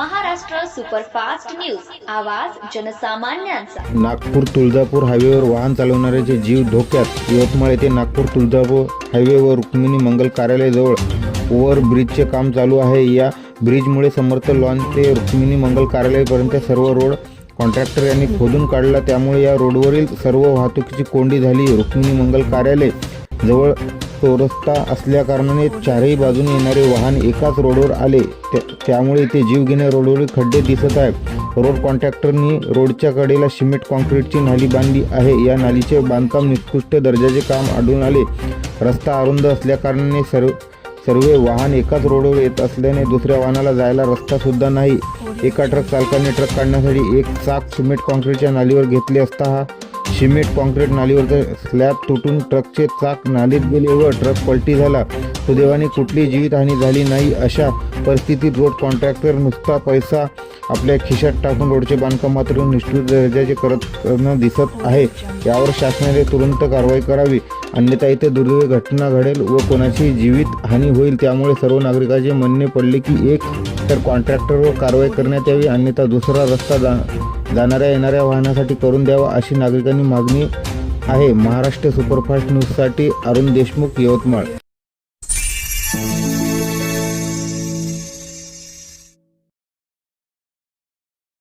Superfast news. आवाज जनसामान्यांचा. नागपूर तुळजापूर हायवेवर वाहन चालवणाऱ्याचे जीव धोक्यात. यवतमाळ येथे नागपूर तुळजापूर हायवेवर रुक्मिणी मंगल कार्यालयाजवळ ओव्हर ब्रिजचे काम चालू आहे. या ब्रिजमुळे समर्थ लॉन ते रुक्मिणी मंगल कार्यालयापर्यंत सर्व रोड कॉन्ट्रॅक्टर यांनी खोदून काढला. त्यामुळे या रोडवरील सर्व वाहतुकीची कोंडी झाली. रुक्मिणी मंगल कार्यालय जवळ चौरस्ता असल्याकारणाने चारही बाजूने येणारे वाहन एकाच रोडवर आले. त्या- त्यामुळे इथे घेणे रोडवरील खड्डे दिसत आहे रोड कॉन्ट्रॅक्टरनी रोडच्या कडेला सिमेंट कॉन्क्रीटची नाली बांधली आहे. या नालीचे बांधकाम निकृष्ट दर्जाचे काम आढळून आले. रस्ता अरुंद असल्याकारणाने सर्व सर्व वाहन एकाच रोडवर येत असल्याने दुसऱ्या वाहनाला जायला रस्ता सुद्धा नाही. एका ट्रक चालकाने ट्रक काढण्यासाठी एक चाक सिमेंट कॉन्क्रीटच्या नालीवर घेतले असता हा सिमेंट कॉन्क्रीट नालीवरचं स्लॅब तुटून ट्रकचे चाक नालीत गेले. व ट्रक पलटी झाला. सुदैवाने कुठली जीवितहानी झाली नाही अशा परिस्थितीत रोड कॉन्ट्रॅक्टर नुसता पैसा आपल्या खिशात टाकून रोडचे बांधकाम मात्र निष्ठुर दर्जाचे करत करणं दिसत आहे. यावर शासनाने तुरंत कारवाई करावी. अन्यथा इथे दुर्दैवी घटना घडेल व कोणाची जीवित हानी होईल. त्यामुळे सर्व नागरिकांचे म्हणणे पडले की एक तर कॉन्ट्रॅक्टरवर कारवाई करण्यात यावी अन्यथा दुसरा रस्ता जा जाणाऱ्या येणाऱ्या वाहनासाठी करून द्यावा अशी नागरिकांनी मागणी आहे. महाराष्ट्र सुपरफास्ट न्यूजसाठी अरुण देशमुख यवतमाळ.